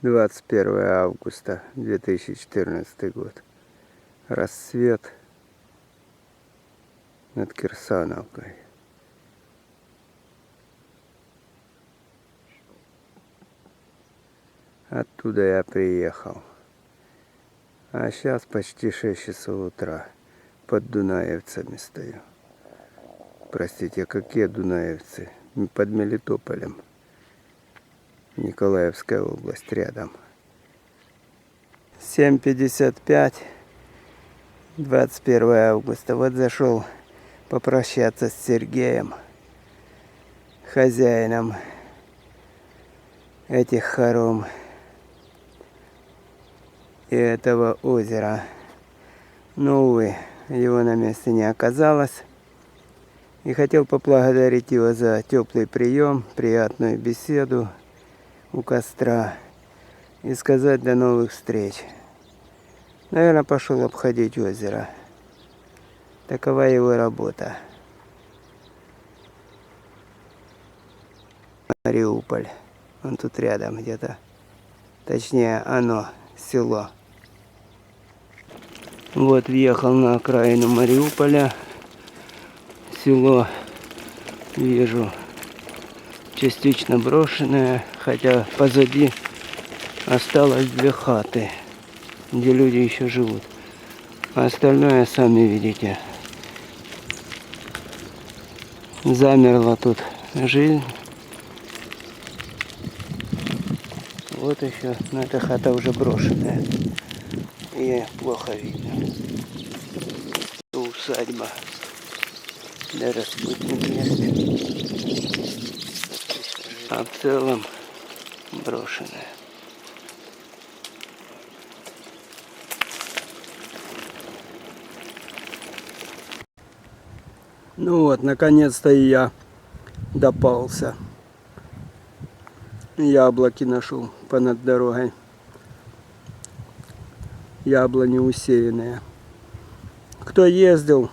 21 августа 2014 год. Рассвет над Кирсановкой. Оттуда я приехал. А сейчас почти 6 часов утра. Под Дунаевцами стою. Простите, какие Дунаевцы? Под Мелитополем. Николаевская область рядом. 7.55, 21 августа. Вот зашел попрощаться с Сергеем, хозяином этих хором и этого озера. Но, увы, его на месте не оказалось. И хотел поблагодарить его за теплый прием, приятную беседу, у костра и сказать до новых встреч. Наверное, пошел обходить озеро. Такова его работа. Мариуполь. Он тут рядом где-то. Точнее, оно, село. Вот въехал на окраину Мариуполя. Село вижу частично брошенное, хотя позади осталось две хаты, где люди еще живут. А остальное сами видите. Замерла тут жизнь. Вот еще, но эта хата уже брошенная. И плохо видно. Усадьба. Да распутник есть а в целом брошенная. Ну вот, наконец-то и я допался. Яблоки нашел понад дорогой. Яблони усеянные. Кто ездил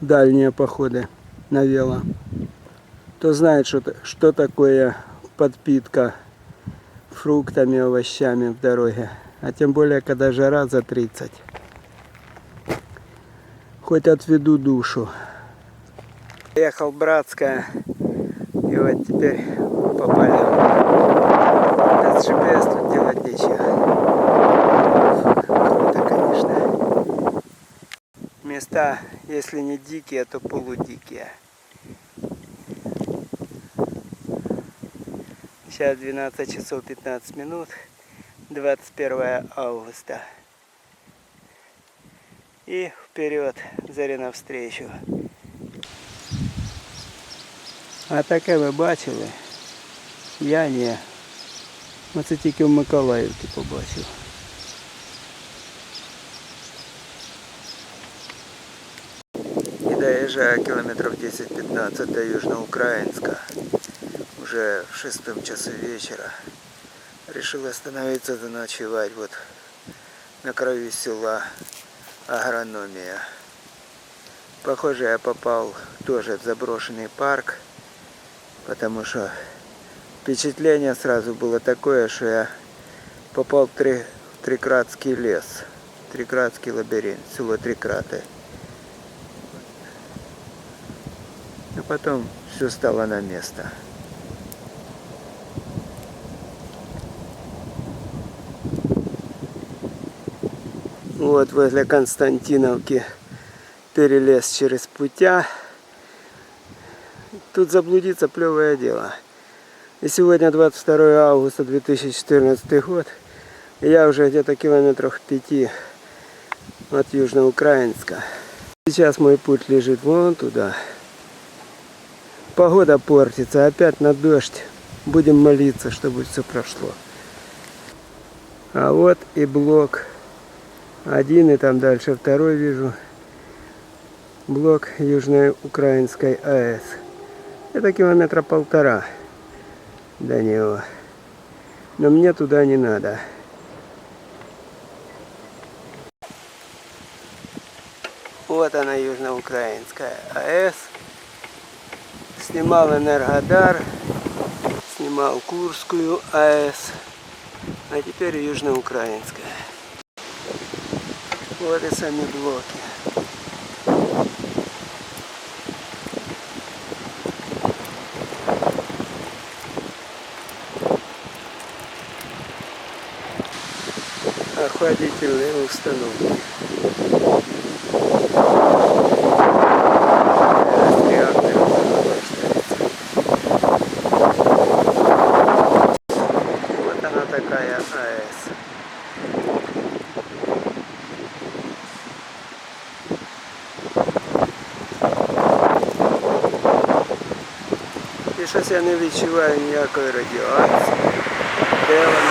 в дальние походы на вело, то знает, что, что такое подпитка фруктами, овощами в дороге. А тем более, когда жара за 30. Хоть отведу душу. Ехал Братская. И вот теперь попали. Без GPS тут делать нечего. Круто, конечно. Места, если не дикие, то полудикие. Сейчас 12 часов 15 минут, 21 августа. И вперед, заря навстречу. А таке ви бачили? Я ні. Оце тільки в Миколаївці побачив. І доїжджаю кілометрів 10-15 до Южноукраїнська уже в шестом часу вечера решил остановиться заночевать вот на краю села агрономия. Похоже, я попал тоже в заброшенный парк, потому что впечатление сразу было такое, что я попал в, три, Трикратский лес, Трикратский лабиринт, село Трикраты. А потом все стало на место. Вот возле Константиновки перелез через путя. Тут заблудиться плевое дело. И сегодня 22 августа 2014 год. Я уже где-то километрах пяти от Южноукраинска. Сейчас мой путь лежит вон туда. Погода портится, опять на дождь. Будем молиться, чтобы все прошло. А вот и блок один и там дальше второй вижу. Блок Южной Украинской АЭС. Это километра полтора до него. Но мне туда не надо. Вот она Южноукраинская АЭС. Снимал Энергодар. Снимал Курскую АЭС. А теперь южноукраинская. Вот и сами блоки. Охладительные установки. Реакторы охлаждаются. Вот она такая АЭС. І щось я не відчуваю ніякої радіації. Де вона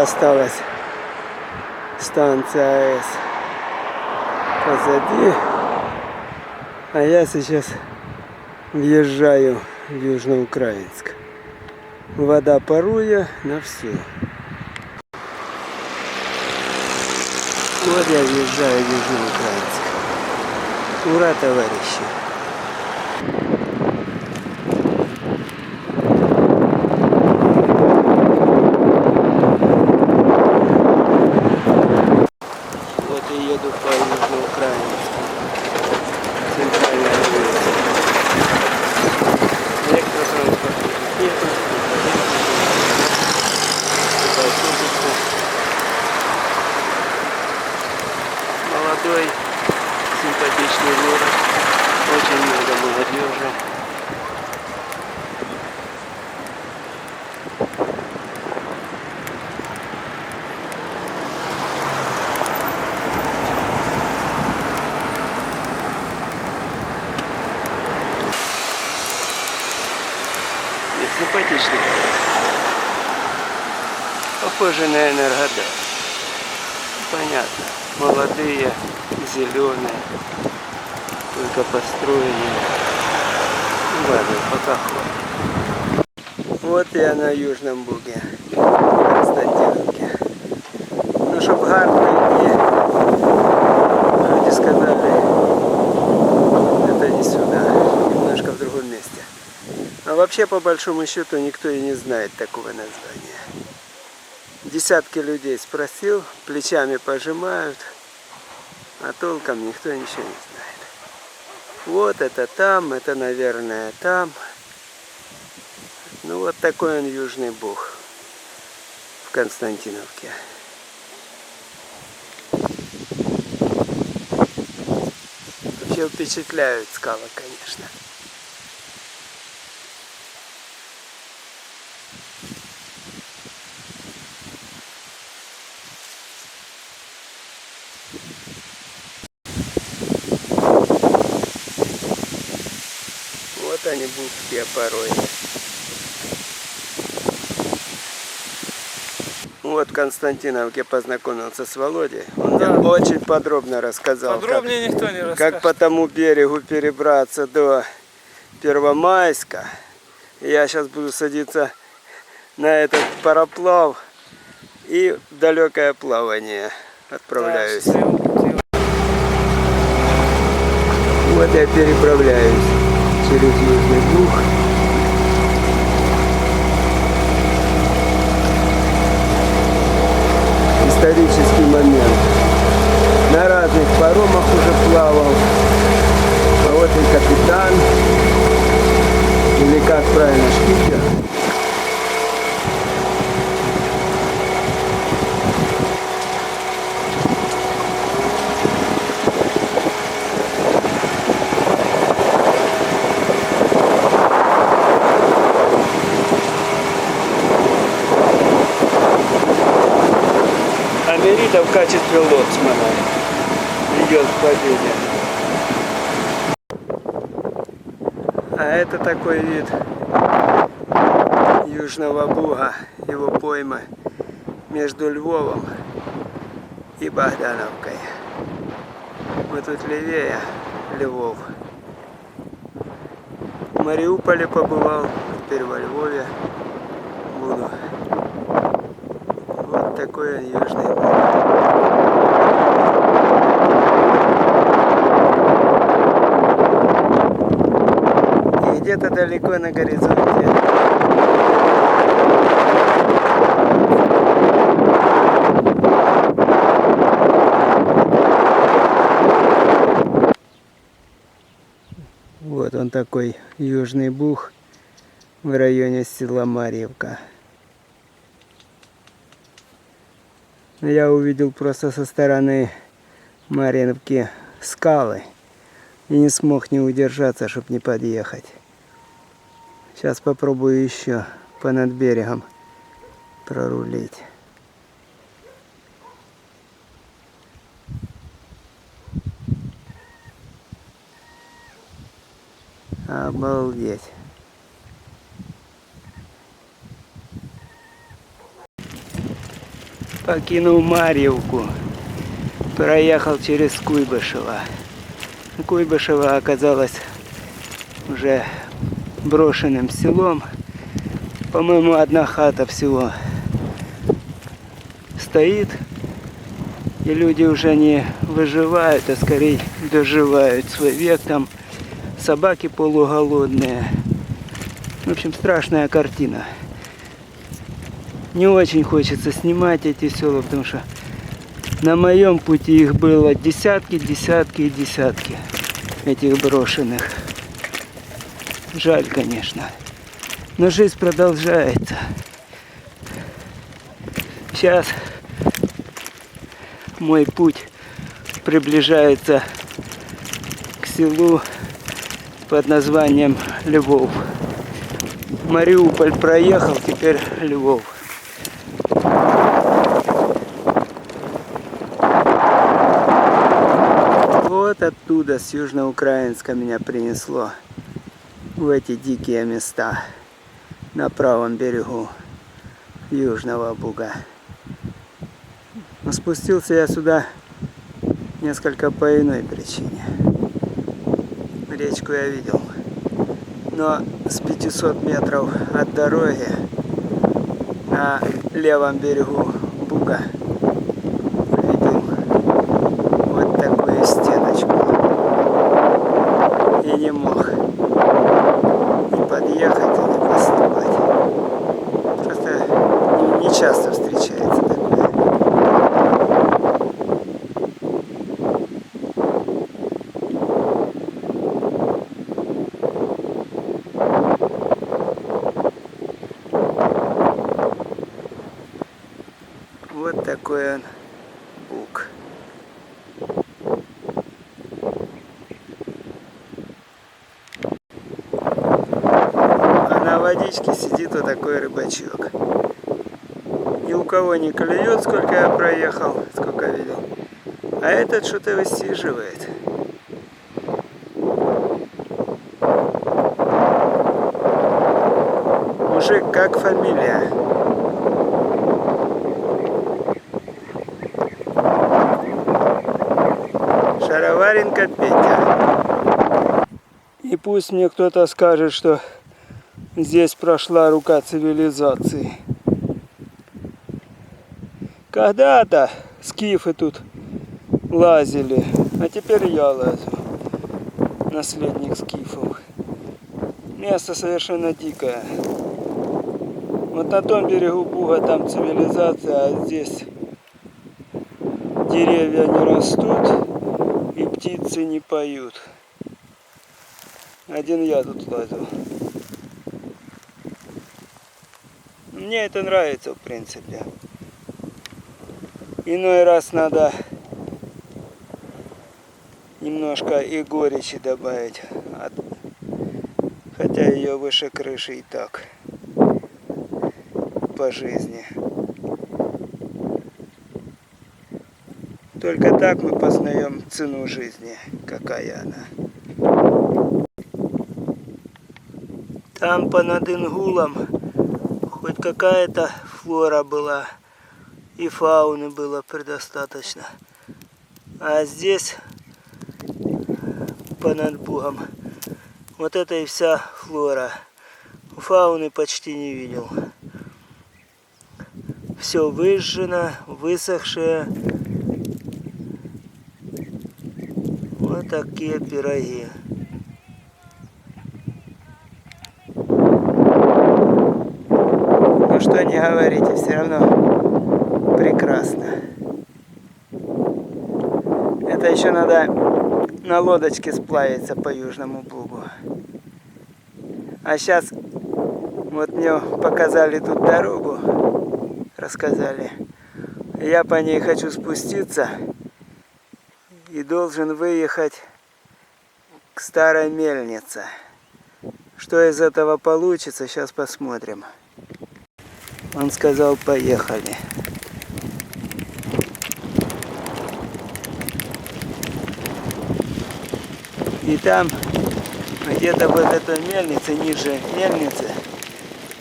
Осталась станция АЭС позади. А я сейчас въезжаю в Южноукраинск. Вода паруя на все. Вот я въезжаю в Южноукраинск. Ура, товарищи! Похоже на Энергодар. Понятно. Молодые, зеленые, только построенные. Ну ладно, пока хватит. Вот я на Южном Буге, Константиновке. Ну, щоб гарно люди сказали, это не сюда, немножко в другом месте. А вообще, по большому счету, никто и не знает такого названия. Десятки людей спросил, плечами пожимают, а толком никто ничего не знает. Вот это там, это, наверное, там. Ну, вот такой он южный бог в Константиновке. Вообще впечатляют скалы, конечно. Они будские пороги. Вот в Константиновке познакомился с Володей. Он Да. мне очень подробно рассказал, как, Подробнее никто не как расскажет. по тому берегу перебраться до Первомайска. Я сейчас буду садиться на этот пароплав и в далекое плавание отправляюсь. Да. Вот я переправляюсь через Южный. Исторический момент. На разных паромах уже плавал. А вот и капитан. Или как правильно, шкипер. В качестве лоцмана идет к победе. А это такой вид Южного Буга, его поймы между Львовом и Богдановкой. Мы тут левее Львов. В Мариуполе побывал, теперь во Львове буду. Он южный Буг. И где-то далеко на горизонте Вот он такой южный бух в районе села Марьевка. Я увидел просто со стороны Марьевки скалы и не смог не удержаться, чтобы не подъехать. Сейчас попробую еще по над берегом прорулить. Обалдеть. Покинул Марьевку. Проехал через Куйбышево. Куйбышево оказалось уже брошенным селом. По-моему, одна хата всего стоит. И люди уже не выживают, а скорее доживают свой век там собаки полуголодные. В общем, страшная картина. Не очень хочется снимать эти села, потому что на моем пути их было десятки, десятки и десятки этих брошенных. Жаль, конечно. Но жизнь продолжается. Сейчас мой путь приближается к селу под названием Львов. Мариуполь проехал, теперь Львов. Оттуда, с Южноукраинска меня принесло в эти дикие места на правом берегу Южного Буга. Но спустился я сюда несколько по иной причине речку я видел. Но с 500 метров от дороги на левом берегу Буга видел вот такую стеночку. И не мог ни подъехать, ни поснимать. Просто не, не часто встречается такое. Вот такой бук. А на водичке сидит вот такой рыбачок. Ни у кого не клюет, сколько я проехал, сколько видел. А этот что-то высиживает. Мужик, как фамилия? Шароваренко Петя. И пусть мне кто-то скажет, что здесь прошла рука цивилизации. Когда-то скифы тут лазили, а теперь я лазю. Наследник скифов. Место совершенно дикое. Вот на том берегу Буга там цивилизация, а здесь деревья не растут птицы не поют. Один я тут лазил. Мне это нравится, в принципе. Иной раз надо немножко и горечи добавить. От- Хотя ее выше крыши и так. По жизни. Только так мы познаем цену жизни, какая она. Там по над Ингулом хоть какая-то флора была. и фауны было предостаточно. А здесь, понад Бугом, вот это и вся флора. Фауны почти не видел. Все выжжено, высохшее. Вот такие пироги. Ну что не говорите, все равно прекрасно. Это еще надо на лодочке сплавиться по Южному Бугу. А сейчас вот мне показали тут дорогу, рассказали. Я по ней хочу спуститься и должен выехать к старой мельнице. Что из этого получится, сейчас посмотрим. Он сказал, поехали. И там, где-то вот этой мельнице, ниже мельницы,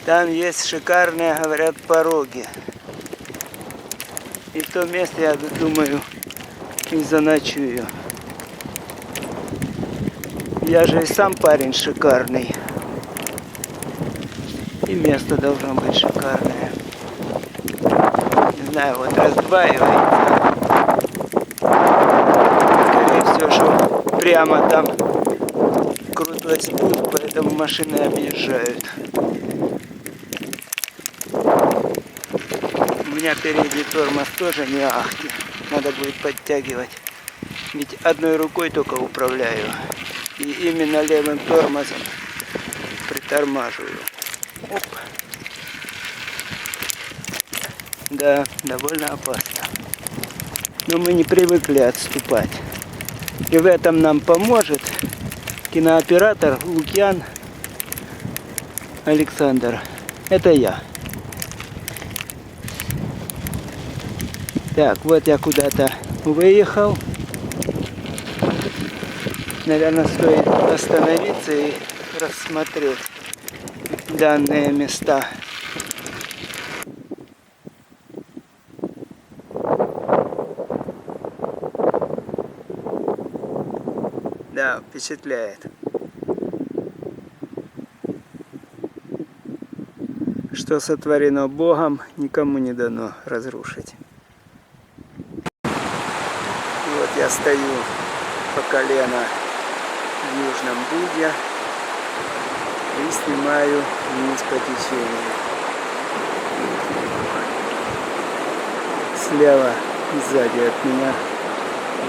там есть шикарные, говорят, пороги. И в том месте, я думаю, и заночую. Я же и сам парень шикарный. И место должно быть шикарное. Не знаю, вот раздваивается. Скорее всего, что прямо там крутой спуск, поэтому машины объезжают. У меня передний тормоз тоже не ахти. Надо будет подтягивать. Ведь одной рукой только управляю. И именно левым тормозом притормаживаю. Оп. Да, довольно опасно. Но мы не привыкли отступать. И в этом нам поможет кинооператор Лукьян Александр. Это я. Так, вот я куда-то выехал. Наверное, стоит остановиться и рассмотреть данные места. Да, впечатляет. Что сотворено Богом, никому не дано разрушить. Вот стою по колено в Южном Буге и снимаю вниз по течению. Слева и сзади от меня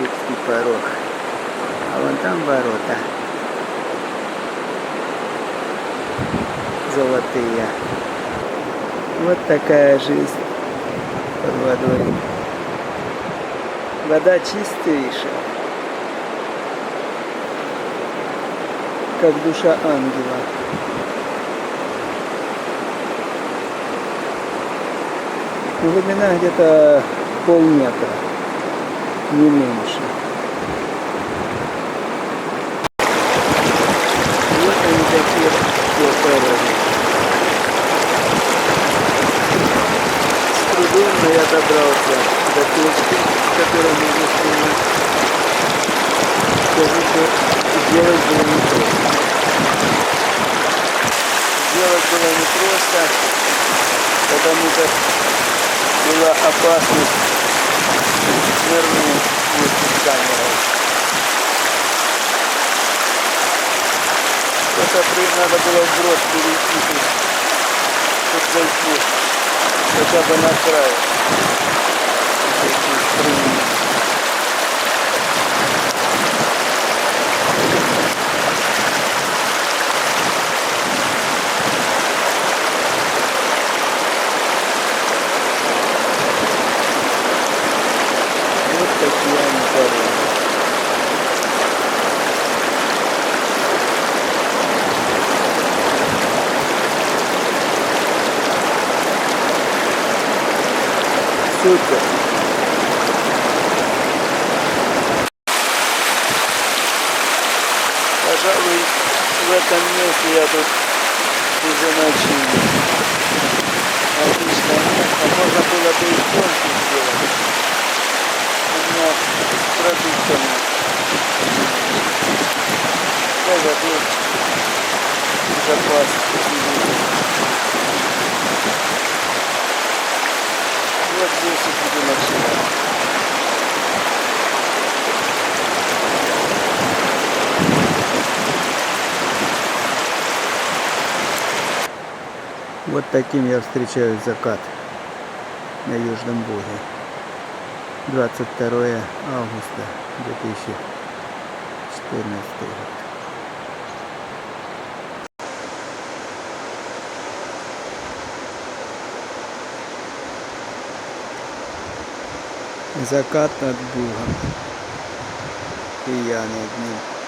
Людский порог. А вон там ворота. Золотые. Вот такая жизнь под водой. Вода чистейшая. Как душа ангела. Глубина где-то полметра, не меньше. Вот они такие все пороги. С трудом, но я добрался до точки, с которой можно снимать. Скажу, что сделать было непросто. Сделать было непросто, потому как была опасность в камерой. Что-то надо было вброд перейти, чтобы зайти хотя бы на край. працюйте. Пожалуй, в этом месте я тут и заночую. Отлично. А можно было бы и конки сделать. У меня с продуктами. Я забыл запас. Здесь и буду ночевать. Вот таким я встречаю закат на Южном Буге. 22 августа 2014 год. Закат над Бугом. И я над ним.